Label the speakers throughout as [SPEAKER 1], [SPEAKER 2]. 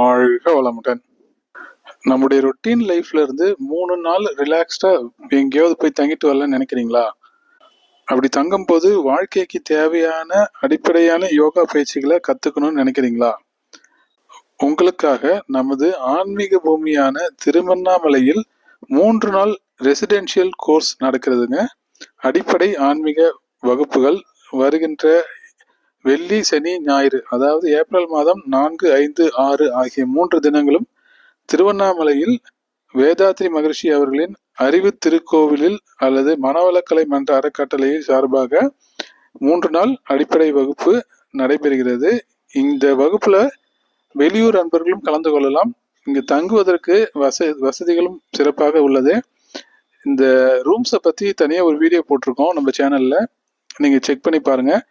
[SPEAKER 1] வாழ்க வளமுடன். நம்முடைய ரொட்டீன் லைஃப்ல இருந்து மூணு நாள் ரிலாக்ஸ்டா எங்கேயாவது போய் தங்கிட்டு வரலாம்னு நினைக்கிறீங்களா? அப்படி தங்கும்போது வாழ்க்கைக்கு தேவையான அடிப்படையான யோகா பயிற்சிகளை கத்துக்கணும்னு நினைக்கிறீங்களா? உங்களுக்காக நமது ஆன்மீக பூமியான திருவண்ணாமலையில் மூன்று நாள் ரெசிடென்ஷியல் கோர்ஸ் நடக்கிறதுங்க. அடிப்படை ஆன்மீக வகுப்புகள் வருகின்ற வெள்ளி சனி ஞாயிறு அதாவது ஏப்ரல் மாதம் நான்கு ஐந்து ஆறு ஆகிய மூன்று தினங்களும் திருவண்ணாமலையில் வேதாத்ரி மகரிஷி அவர்களின் அறிவு திருக்கோவிலில் அல்லது மனவளக்கலை மன்ற அறக்கட்டளையின் சார்பாக மூன்று நாள் அடிப்படை வகுப்பு நடைபெறுகிறது. இந்த வகுப்புல வெளியூர் அன்பர்களும் கலந்து கொள்ளலாம். இங்கு தங்குவதற்கு வச வசதிகளும் சிறப்பாக உள்ளது. இந்த ரூம்ஸை பற்றி தனியாக ஒரு வீடியோ போட்டிருக்கோம் நம்ம சேனலில். நீங்கள் செக் பண்ணி பாருங்கள்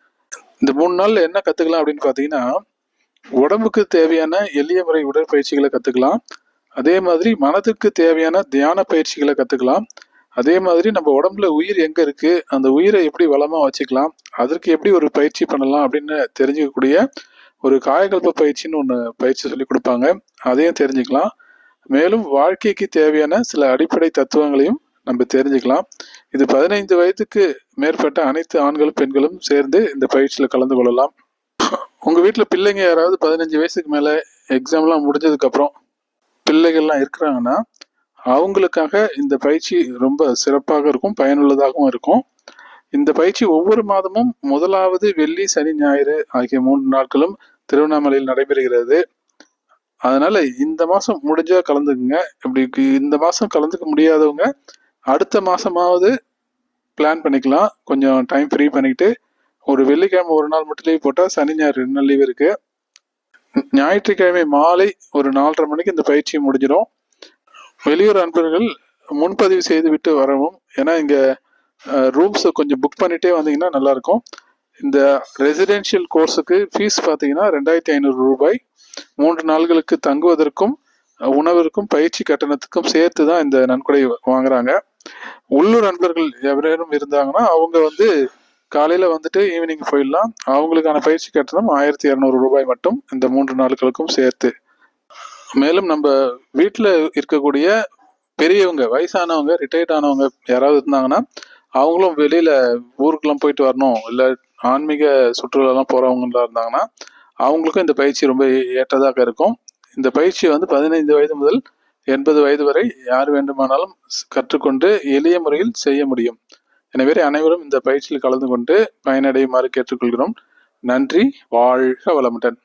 [SPEAKER 1] இந்த மூணு நாள்ல என்ன கத்துக்கலாம் அப்படின்னு பாத்தீங்கன்னா உடம்புக்கு தேவையான எளிய முறை உடற்பயிற்சிகளை கத்துக்கலாம். அதே மாதிரி மனதுக்கு தேவையான தியான பயிற்சிகளை கத்துக்கலாம். அதே மாதிரி நம்ம உடம்புல உயிர் எங்க இருக்கு அந்த உயிரை எப்படி வளமா வச்சுக்கலாம் அதற்கு எப்படி ஒரு பயிற்சி பண்ணலாம் அப்படின்னு தெரிஞ்சுக்கக்கூடிய ஒரு காயகல்ப பயிற்சின்னு ஒன்று பயிற்சி சொல்லி கொடுப்பாங்க. அதையும் தெரிஞ்சுக்கலாம். மேலும் வாழ்க்கைக்கு தேவையான சில அடிப்படை தத்துவங்களையும் நம்ம தெரிஞ்சுக்கலாம். இது பதினைந்து வயதுக்கு மேற்பட்ட அனைத்து ஆண்களும் பெண்களும் சேர்ந்து இந்த பயிற்சியில் கலந்து கொள்ளலாம். உங்கள் வீட்டில் பிள்ளைங்க யாராவது பதினஞ்சு வயசுக்கு மேலே எக்ஸாம்லாம் முடிஞ்சதுக்கப்புறம் பிள்ளைகள்லாம் இருக்கிறாங்கன்னா அவங்களுக்காக இந்த பயிற்சி ரொம்ப சிறப்பாக இருக்கும் பயனுள்ளதாகவும் இருக்கும். இந்த பயிற்சி ஒவ்வொரு மாதமும் முதலாவது வெள்ளி சனி ஞாயிறு ஆகிய மூன்று நாட்களும் திருவண்ணாமலையில் நடைபெறுகிறது. அதனால இந்த மாதம் முடிஞ்சால் கலந்துக்குங்க. இப்படி இந்த மாதம் கலந்துக்க முடியாதவங்க அடுத்த மாதமாவது பிளான் பண்ணிக்கலாம். கொஞ்சம் டைம் ஃப்ரீ பண்ணிக்கிட்டு ஒரு வெள்ளிக்கிழமை ஒரு நாள் மட்டும் லீவ் போட்டால் சனி ஞாயிறு ரெண்டு நாள் லீவ் இருக்குது ஞாயிற்றுக்கிழமை மாலை ஒரு நாலரை மணிக்கு இந்த பயிற்சி முடிஞ்சிடும். வெளியூர் அன்பர்கள் முன்பதிவு செய்து விட்டு வரவும் ஏன்னா இங்கே ரூம்ஸை கொஞ்சம் புக் பண்ணிகிட்டே வந்தீங்கன்னா நல்லாயிருக்கும். இந்த ரெசிடென்ஷியல் கோர்ஸுக்கு ஃபீஸ் பார்த்தீங்கன்னா ரெண்டாயிரத்தி ஐநூறு ரூபாய். மூன்று நாள்களுக்கு தங்குவதற்கும் உணவிற்கும் பயிற்சி கட்டணத்துக்கும் சேர்த்து தான் இந்த நன்கொடை வாங்குறாங்க. உள்ளூர் நண்பர்கள் எவரேனும் இருந்தாங்கன்னா அவங்க வந்து காலையில வந்துட்டு ஈவினிங் போயிடலாம். அவங்களுக்கான பயிற்சி கட்டணம் ஆயிரத்தி இரநூறு ரூபாய் மட்டும் இந்த மூன்று நாட்களுக்கும் சேர்த்து. மேலும் நம்ம வீட்டில் இருக்கக்கூடிய பெரியவங்க வயசானவங்க ரிட்டையர்ட் ஆனவங்க யாராவது இருந்தாங்கன்னா அவங்களும் வெளியில ஊருக்கெல்லாம் போயிட்டு வரணும். இல்லை ஆன்மீக சுற்றுலாலாம் போறவங்களா இருந்தாங்கன்னா அவங்களுக்கும் இந்த பயிற்சி ரொம்ப ஏற்றதாக இருக்கும். இந்த பயிற்சி வந்து பதினைந்து வயது முதல் எண்பது வயது வரை யார் வேண்டுமானாலும் கற்றுக்கொண்டு எளிய முறையில் செய்ய முடியும். எனவே அனைவரும் இந்த பயிற்சியில் கலந்து கொண்டு பயனடையுமாறு கேட்டுக்கொள்கிறோம். நன்றி வாழ்க வளமுடன்.